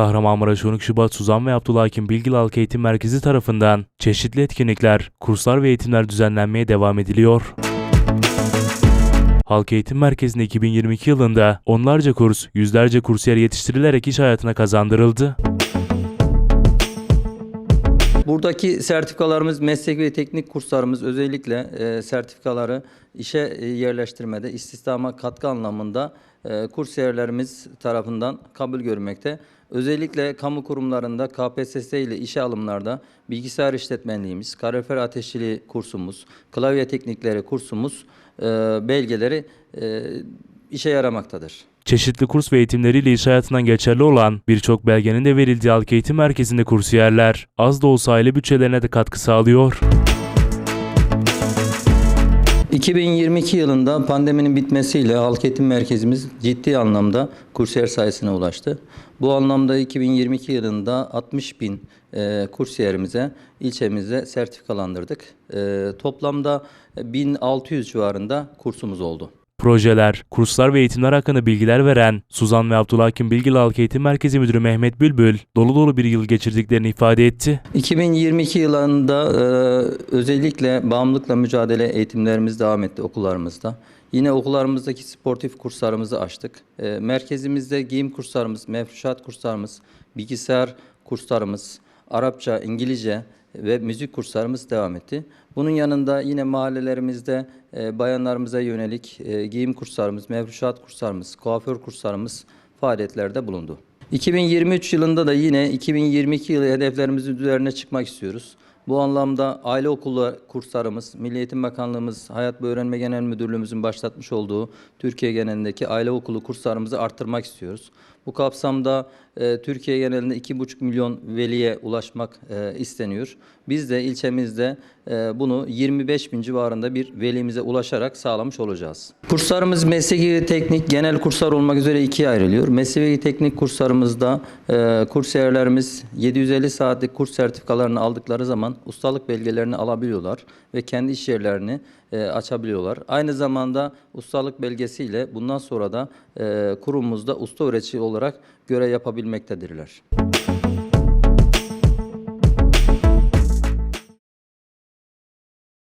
Kahramanmaraş 12 Şubat Suzan ve Abdullah Hakim Bilgili Halk Eğitim Merkezi tarafından çeşitli etkinlikler, kurslar ve eğitimler düzenlenmeye devam ediliyor. Halk Eğitim Merkezi'nde 2022 yılında onlarca kurs, yüzlerce kursiyer yetiştirilerek iş hayatına kazandırıldı. Buradaki sertifikalarımız, meslek ve teknik kurslarımız özellikle e, sertifikaları işe e, yerleştirmede, istihdama katkı anlamında e, kursiyerlerimiz tarafından kabul görmekte. Özellikle kamu kurumlarında KPSS ile işe alımlarda bilgisayar işletmenliğimiz, kalorifer ateşçiliği kursumuz, klavye teknikleri kursumuz e, belgeleri e, işe yaramaktadır. Çeşitli kurs ve eğitimleriyle iş hayatından geçerli olan birçok belgenin de verildiği Halk Eğitim Merkezi'nde kursiyerler az da olsa aile bütçelerine de katkı sağlıyor. 2022 yılında pandeminin bitmesiyle halk eğitim merkezimiz ciddi anlamda kursiyer sayısına ulaştı. Bu anlamda 2022 yılında 60 bin e, kursiyerimize ilçemizde sertifikalandırdık. E, toplamda 1600 civarında kursumuz oldu. Projeler, kurslar ve eğitimler hakkında bilgiler veren Suzan ve Abdullah Hakim Bilgili Halk Eğitim Merkezi Müdürü Mehmet Bülbül dolu dolu bir yıl geçirdiklerini ifade etti. 2022 yılında e, özellikle bağımlılıkla mücadele eğitimlerimiz devam etti okullarımızda. Yine okullarımızdaki sportif kurslarımızı açtık. E, merkezimizde giyim kurslarımız, mefruşat kurslarımız, bilgisayar kurslarımız, Arapça, İngilizce ve müzik kurslarımız devam etti. Bunun yanında yine mahallelerimizde e, bayanlarımıza yönelik e, giyim kurslarımız, mefruşat kurslarımız, kuaför kurslarımız faaliyetlerde bulundu. 2023 yılında da yine 2022 yılı hedeflerimizin üzerine çıkmak istiyoruz. Bu anlamda aile okulu kurslarımız, Milli Eğitim Bakanlığımız, Hayat ve Öğrenme Genel Müdürlüğümüzün başlatmış olduğu Türkiye genelindeki aile okulu kurslarımızı arttırmak istiyoruz. Bu kapsamda e, Türkiye genelinde 2,5 milyon veliye ulaşmak e, isteniyor. Biz de ilçemizde e, bunu 25 bin civarında bir velimize ulaşarak sağlamış olacağız. Kurslarımız mesleki teknik genel kurslar olmak üzere ikiye ayrılıyor. Mesleki teknik kurslarımızda kursiyerlerimiz 750 saatlik kurs sertifikalarını aldıkları zaman ustalık belgelerini alabiliyorlar ve kendi iş yerlerini açabiliyorlar. Aynı zamanda ustalık belgesiyle bundan sonra da e, kurumumuzda usta öğretici olarak görev yapabilmektedirler.